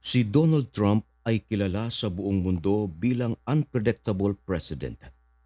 Si Donald Trump ay kilala sa buong mundo bilang unpredictable president.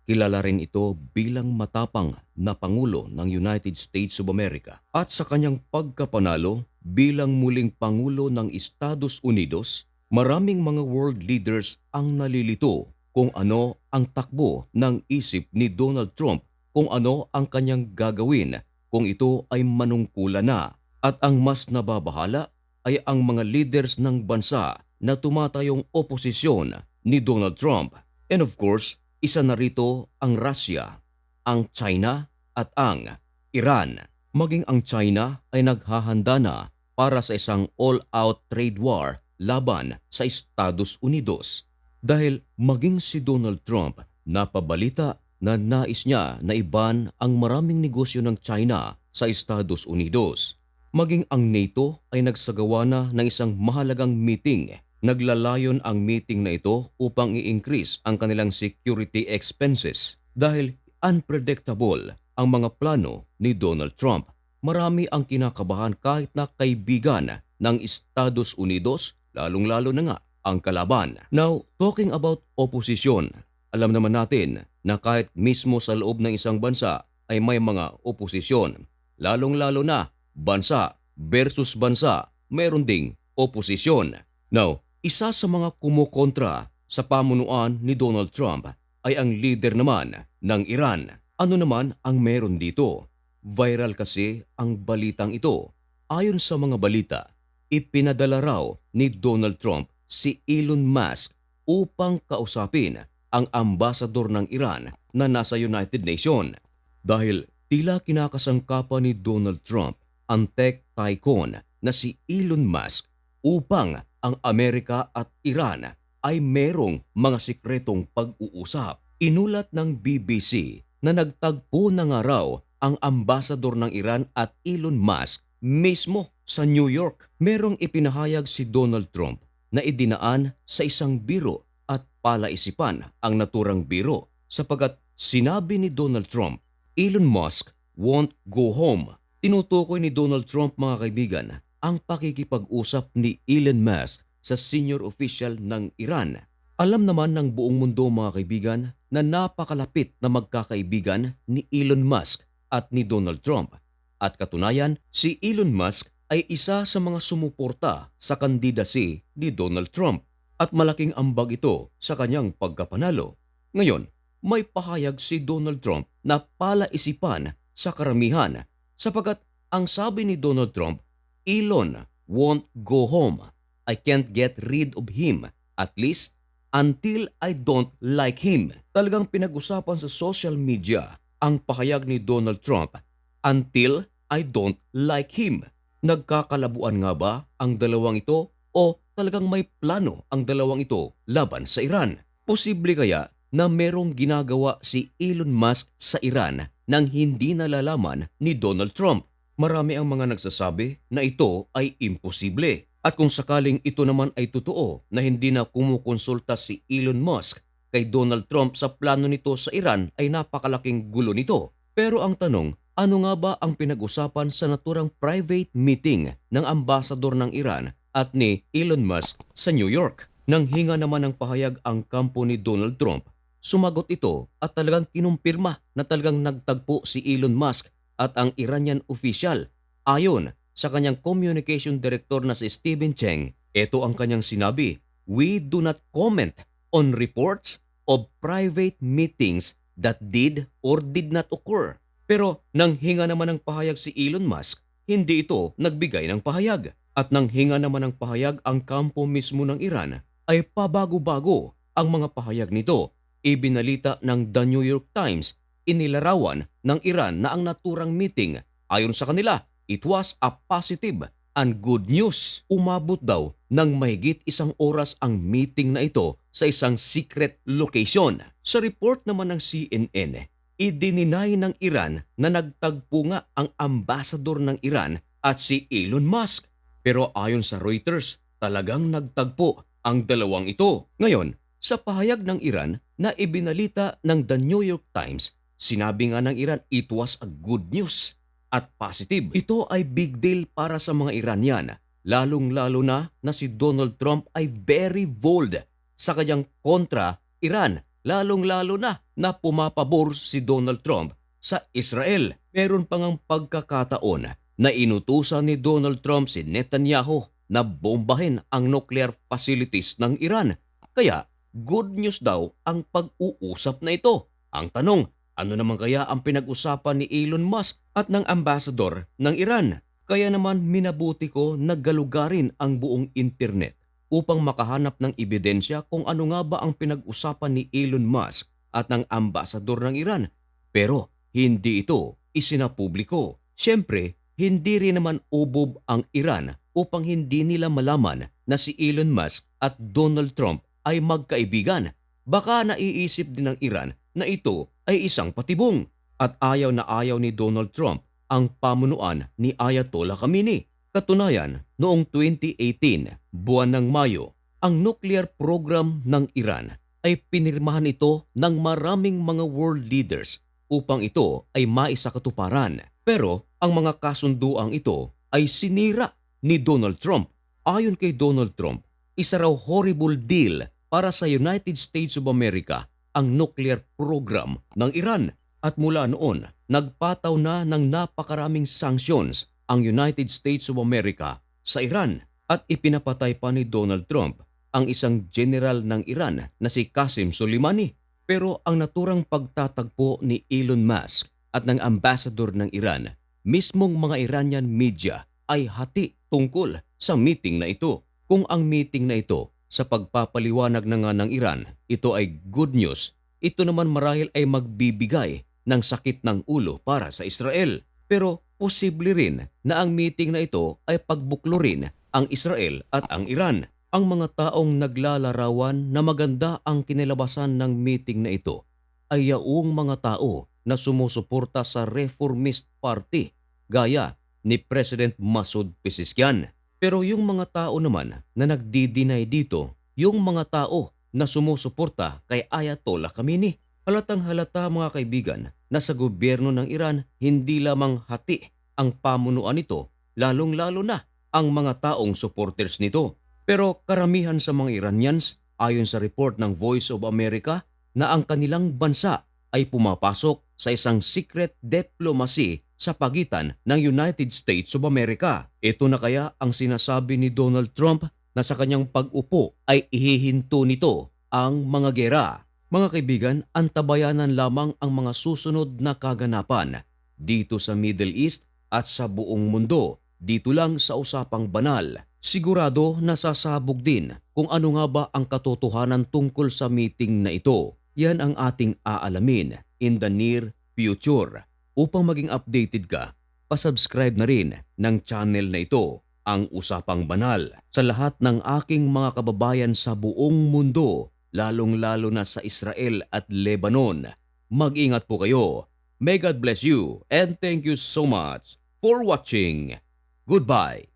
Kilala rin ito bilang matapang na Pangulo ng United States of America at sa kanyang pagkapanalo bilang muling Pangulo ng Estados Unidos, maraming mga world leaders ang nalilito kung ano ang takbo ng isip ni Donald Trump kung ano ang kanyang gagawin kung ito ay manungkula na at ang mas nababahala ay ang mga leaders ng bansa na tumatayong oposisyon ni Donald Trump. And of course, isa na rito ang Russia, ang China at ang Iran. Maging ang China ay naghahanda na para sa isang all-out trade war laban sa Estados Unidos. Dahil maging si Donald Trump napabalita na nais niya na iban ang maraming negosyo ng China sa Estados Unidos. Maging ang NATO ay nagsagawa na ng isang mahalagang meeting. Naglalayon ang meeting na ito upang i-increase ang kanilang security expenses dahil unpredictable ang mga plano ni Donald Trump. Marami ang kinakabahan kahit na kaibigan ng Estados Unidos, lalong-lalo na nga ang kalaban. Now, talking about opposition, alam naman natin na kahit mismo sa loob ng isang bansa ay may mga oposisyon. Lalong-lalo na bansa versus bansa, meron ding oposisyon. Now, isa sa mga kumukontra sa pamunuan ni Donald Trump ay ang leader naman ng Iran. Ano naman ang meron dito? Viral kasi ang balitang ito. Ayon sa mga balita, ipinadala raw ni Donald Trump si Elon Musk upang kausapin ang ambasador ng Iran na nasa United Nation dahil tila kinakasangkapan ni Donald Trump ang tech tycoon na si Elon Musk upang ang Amerika at Iran ay merong mga sikretong pag-uusap. Inulat ng BBC na nagtagpo na nga raw ang ambasador ng Iran at Elon Musk mismo sa New York. Merong ipinahayag si Donald Trump na idinaan sa isang biro at palaisipan ang naturang biro sapagat sinabi ni Donald Trump, Elon Musk won't go home. Tinutukoy ni Donald Trump mga kaibigan ang pakikipag-usap ni Elon Musk sa senior official ng Iran. Alam naman ng buong mundo mga kaibigan na napakalapit na magkakaibigan ni Elon Musk at ni Donald Trump. At katunayan, si Elon Musk ay isa sa mga sumuporta sa kandidasi ni Donald Trump at malaking ambag ito sa kanyang pagkapanalo. Ngayon, may pahayag si Donald Trump na palaisipan sa karamihan sapagat ang sabi ni Donald Trump, Elon won't go home. I can't get rid of him, at least until I don't like him. Talagang pinag-usapan sa social media ang pahayag ni Donald Trump, until I don't like him. Nagkakalabuan nga ba ang dalawang ito o talagang may plano ang dalawang ito laban sa Iran? Posible kaya na merong ginagawa si Elon Musk sa Iran nang hindi nalalaman ni Donald Trump? Marami ang mga nagsasabi na ito ay imposible. At kung sakaling ito naman ay totoo na hindi na kumukonsulta si Elon Musk kay Donald Trump sa plano nito sa Iran ay napakalaking gulo nito. Pero ang tanong, ano nga ba ang pinag-usapan sa naturang private meeting ng ambasador ng Iran at ni Elon Musk sa New York? Nang hinga naman ng pahayag ang kampo ni Donald Trump, sumagot ito at talagang kinumpirma na talagang nagtagpo si Elon Musk at ang Iranian official. Ayon sa kanyang communication director na si Stephen Cheng, ito ang kanyang sinabi, We do not comment on reports of private meetings that did or did not occur. Pero nang hinga naman ng pahayag si Elon Musk, hindi ito nagbigay ng pahayag. At nang hinga naman ng pahayag ang kampo mismo ng Iran, ay pabago-bago ang mga pahayag nito. Ibinalita ng The New York Times inilarawan ng Iran na ang naturang meeting ayon sa kanila, it was a positive and good news. Umabot daw ng mahigit isang oras ang meeting na ito sa isang secret location. Sa report naman ng CNN, idininay ng Iran na nagtagpo nga ang ambasador ng Iran at si Elon Musk. Pero ayon sa Reuters, talagang nagtagpo ang dalawang ito. Ngayon, sa pahayag ng Iran na ibinalita ng The New York Times, Sinabi nga ng Iran, it was a good news at positive. Ito ay big deal para sa mga Iranian lalong-lalo na na si Donald Trump ay very bold sa kanyang kontra Iran, lalong-lalo na na pumapabor si Donald Trump sa Israel. Meron pang ang pagkakataon na inutusan ni Donald Trump si Netanyahu na bombahin ang nuclear facilities ng Iran. Kaya good news daw ang pag-uusap na ito. Ang tanong, ano naman kaya ang pinag-usapan ni Elon Musk at ng ambassador ng Iran? Kaya naman minabuti ko na galugarin ang buong internet upang makahanap ng ebidensya kung ano nga ba ang pinag-usapan ni Elon Musk at ng ambassador ng Iran. Pero hindi ito isinapubliko. Siyempre, hindi rin naman ubob ang Iran upang hindi nila malaman na si Elon Musk at Donald Trump ay magkaibigan. Baka naiisip din ng Iran na ito ay isang patibong at ayaw na ayaw ni Donald Trump ang pamunuan ni Ayatollah Khamenei. Katunayan, noong 2018, buwan ng Mayo, ang nuclear program ng Iran ay pinirmahan ito ng maraming mga world leaders upang ito ay maisakatuparan. Pero ang mga kasunduang ito ay sinira ni Donald Trump. Ayon kay Donald Trump, isa raw horrible deal para sa United States of America ang nuclear program ng Iran. At mula noon, nagpataw na ng napakaraming sanctions ang United States of America sa Iran at ipinapatay pa ni Donald Trump ang isang general ng Iran na si Qasim Soleimani. Pero ang naturang pagtatagpo ni Elon Musk at ng ambassador ng Iran, mismong mga Iranian media ay hati tungkol sa meeting na ito. Kung ang meeting na ito sa pagpapaliwanag na nga ng Iran, ito ay good news, ito naman marahil ay magbibigay ng sakit ng ulo para sa Israel. Pero posible rin na ang meeting na ito ay pagbuklurin ang Israel at ang Iran. Ang mga taong naglalarawan na maganda ang kinilabasan ng meeting na ito ay yaong mga tao na sumusuporta sa Reformist Party gaya ni President Masud Pezeshkian. Pero yung mga tao naman na nagdi-deny dito, yung mga tao na sumusuporta kay Ayatollah Khamenei. Halatang halata mga kaibigan na sa gobyerno ng Iran hindi lamang hati ang pamunuan nito, lalong-lalo na ang mga taong supporters nito. Pero karamihan sa mga Iranians, ayon sa report ng Voice of America, na ang kanilang bansa ay pumapasok sa isang secret diplomacy sa pagitan ng United States of America. Ito na kaya ang sinasabi ni Donald Trump na sa kanyang pag-upo ay ihihinto nito ang mga gera. Mga kaibigan, antabayanan lamang ang mga susunod na kaganapan dito sa Middle East at sa buong mundo. Dito lang sa usapang banal. Sigurado nasasabog din kung ano nga ba ang katotohanan tungkol sa meeting na ito. Yan ang ating aalamin in the near future. Upang maging updated ka, pasubscribe na rin ng channel na ito, ang Usapang Banal, sa lahat ng aking mga kababayan sa buong mundo, lalong-lalo na sa Israel at Lebanon. Mag-ingat po kayo. May God bless you and thank you so much for watching. Goodbye.